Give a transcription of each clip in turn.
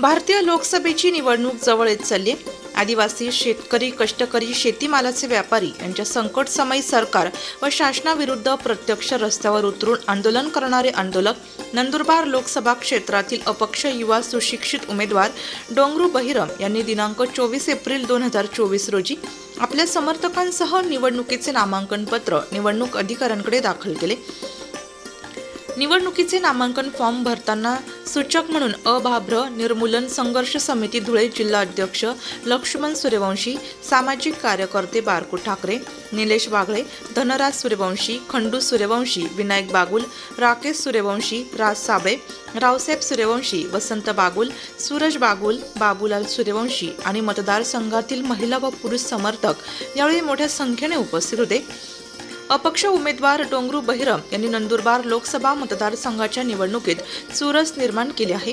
भारतीय लोकसभेची निवडणूक जवळ येत चालली आदिवासी शेतकरी कष्टकरी शेतीमालाचे व्यापारी यांच्या संकटसमयी सरकार व शासनाविरुद्ध प्रत्यक्ष रस्त्यावर उतरून आंदोलन करणारे आंदोलक नंदुरबार लोकसभा क्षेत्रातील अपक्ष युवा सुशिक्षित उमेदवार डोंगरू बहिरम यांनी दिनांक चोवीस एप्रिल दोन हजार चोवीस रोजी आपल्या समर्थकांसह निवडणुकीचे नामांकन पत्र निवडणूक अधिकाऱ्यांकडे दाखल केले. निवडणुकीचे नामांकन फॉर्म भरताना सूचक म्हणून अभाभ्र निर्मूलन संघर्ष समिती धुळे जिल्हा अध्यक्ष लक्ष्मण सूर्यवंशी सामाजिक कार्यकर्ते बारकू ठाकरे निलेश बागळे धनराज सूर्यवंशी खंडू सूर्यवंशी विनायक बागुल राकेश सूर्यवंशी राज साबळे रावसाहेब सूर्यवंशी वसंत बागुल सूरज बागुल बाबूलाल सूर्यवंशी आणि मतदारसंघातील महिला व पुरुष समर्थक यावेळी मोठ्या संख्येने उपस्थित होते. अपक्ष उमेदवार डोंगरू बहिरम यांनी नंदुरबार लोकसभा मतदारसंघाच्या निवडणुकीत चुरस निर्माण केली आहे.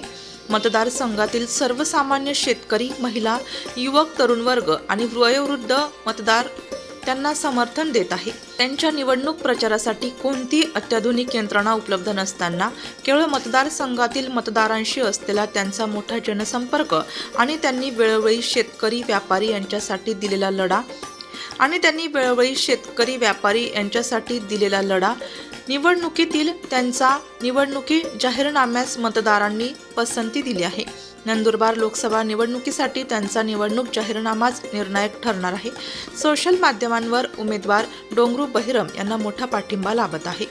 मतदारसंघातील सर्वसामान्य शेतकरी महिला युवक तरुण वर्ग आणि वयोवृद्ध मतदार त्यांना समर्थन देत आहे. त्यांच्या निवडणूक प्रचारासाठी कोणती अत्याधुनिक यंत्रणा उपलब्ध नसताना केवळ मतदारसंघातील मतदारांशी असलेला त्यांचा मोठा जनसंपर्क आणि त्यांनी वेळोवेळी शेतकरी व्यापारी यांच्यासाठी दिलेला लढा आणि त्यांनी वेळोवेळी शेतकरी व्यापारी यांच्यासाठी दिलेला लढा निवडणुकीतील त्यांचा निवडणुकी जाहीरनाम्यास मतदारांनी पसंती दिली आहे. नंदुरबार लोकसभा निवडणुकीसाठी त्यांचा निवडणूक जाहीरनामाच निर्णायक ठरणार आहे. सोशल माध्यमांवर उमेदवार डोंगरू बहिरम यांना मोठा पाठिंबा लाभत आहे.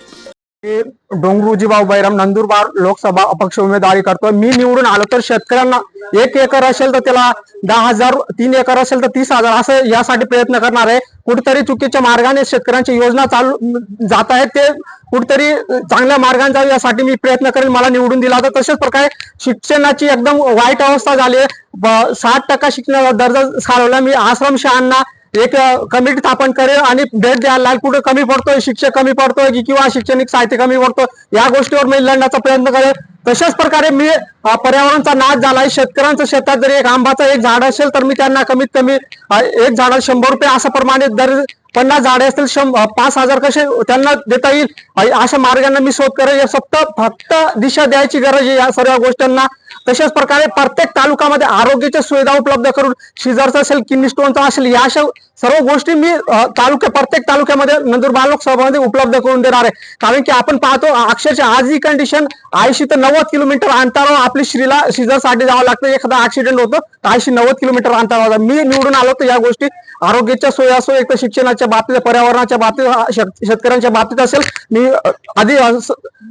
डोंगरूजीभाऊ बैराम नंदुरबार लोकसभा अपक्ष उमेदवारी करतोय. मी निवडून आलो तर शेतकऱ्यांना एक एकर असेल तर त्याला दहा हजार तीन एकर असेल तर तीस हजार असं यासाठी प्रयत्न करणार आहे. कुठेतरी चुकीच्या मार्गाने शेतकऱ्यांची योजना चालू जात आहेत ते कुठेतरी चांगल्या मार्गाने जाऊ यासाठी मी प्रयत्न करेन. मला निवडून दिला तर तशाच प्रकारे शिक्षणाची एकदम वाईट अवस्था झाली आहे. साठ टक्का शिक्षणाचा दर्जा खालवला मी आश्रमशाळांना एक कमिटी स्थापन करेल आणि भेट द्यायला लाल कुठे कमी पडतोय शिक्षक कमी पडतोय की किंवा शैक्षणिक साहित्य कमी पडतोय या गोष्टीवर मी लढण्याचा प्रयत्न करेल. तशाच प्रकारे मी अ, पर्यावरणाचा नाश झालाय. शेतकऱ्यांचं शेतात जरी एक आंबाचं एक झाड असेल तर मी त्यांना कमीत कमी एक झाडाला शंभर रुपये असं प्रमाणे दर पन्नास झाडे असतील पाच हजार कसे त्यांना देता येईल? अशा मार्गांना मी शोध करेल. फक्त फक्त दिशा द्यायची गरज आहे या सर्व गोष्टींना. तशाच प्रकारे प्रत्येक तालुक्यामध्ये आरोग्याच्या सुविधा उपलब्ध करून शिजरचा असेल किडनी स्टोनचा असेल या अशा सर्व गोष्टी मी तालुक्या प्रत्येक तालुक्यामध्ये नंदुरबार लोकसभामध्ये उपलब्ध करून देणार आहे. कारण की आपण पाहतो अक्षरशः आज ही कंडिशन ऐंशी ते नव्वद किलोमीटर अंतरावर आपली श्रीला शिजरसाठी जावं लागतं. एखादा ऍक्सिडेंट होतो तर ऐंशी नव्वद किलोमीटर अंतरावर मी निवडून आलो तर या गोष्टी आरोग्याच्या सोयी असो एक तर शिक्षणाच्या बाबतीत पर्यावरणाच्या बाबतीत शेतकऱ्यांच्या बाबतीत असेल मी आधी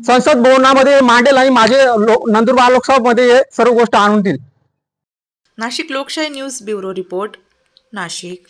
संसद भवनामध्ये मांडेल आणि माझे लो- नंदुरबार लोकसभामध्ये सर्व गोष्ट आणून देईल. नाशिक लोकशाही न्यूज ब्युरो रिपोर्ट नाशिक.